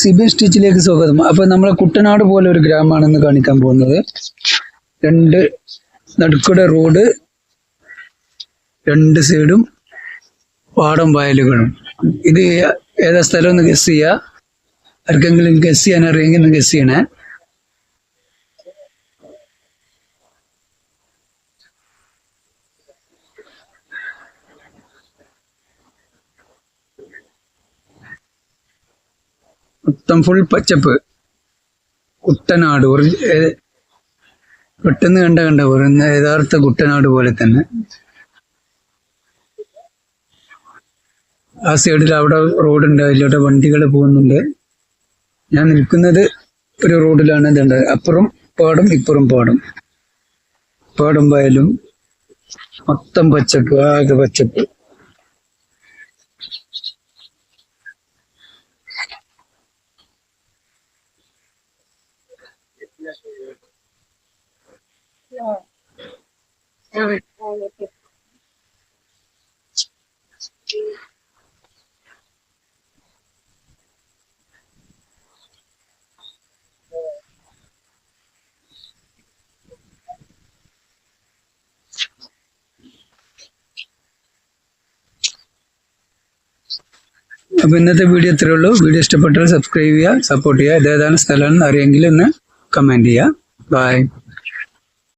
സിബി സ്റ്റിച്ചിലേക്ക് സ്വാഗതം. അപ്പൊ നമ്മളെ കുട്ടനാട് പോലെ ഒരു ഗ്രാമമാണെന്ന് കാണിക്കാൻ പോകുന്നത്. രണ്ട് നടുക്കുടെ റോഡ് രണ്ട് സൈഡും പാടം വയലുകളും. ഇത് ഏതാ സ്ഥലം ഒന്ന് ഗസ് ചെയ്യുക ആർക്കെങ്കിലും ഗസ് ചെയ്യാൻ അറിയെങ്കിൽ ഒന്ന് ഗസ് ചെയ്യണേ. മൊത്തം ഫുൾ പച്ചപ്പ്. കുട്ടനാട് പെട്ടെന്ന് കണ്ട കണ്ട യഥാർത്ഥ കുട്ടനാട് പോലെ തന്നെ. ആ സൈഡിൽ അവിടെ റോഡുണ്ട് അതിലൂടെ വണ്ടികൾ പോകുന്നുണ്ട്. ഞാൻ നിൽക്കുന്നത് ഒരു റോഡിലാണ് ഇതുണ്ട്. അപ്പുറം പാടും ഇപ്പുറം പാടും. പാടും വയലും. മൊത്തം പച്ചപ്പ് ആകെ പച്ചപ്പ്. അപ്പൊ ഇന്നത്തെ വീഡിയോ ഇത്രയേ ഉള്ളൂ വീഡിയോ ഇഷ്ടപ്പെട്ടാൽ സബ്സ്ക്രൈബ് ചെയ്യുക സപ്പോർട്ട് ചെയ്യുക ഇതേതാണ് സ്ഥലം അറിയെങ്കിൽ ഒന്ന് കമന്റ് ചെയ്യുക ബൈ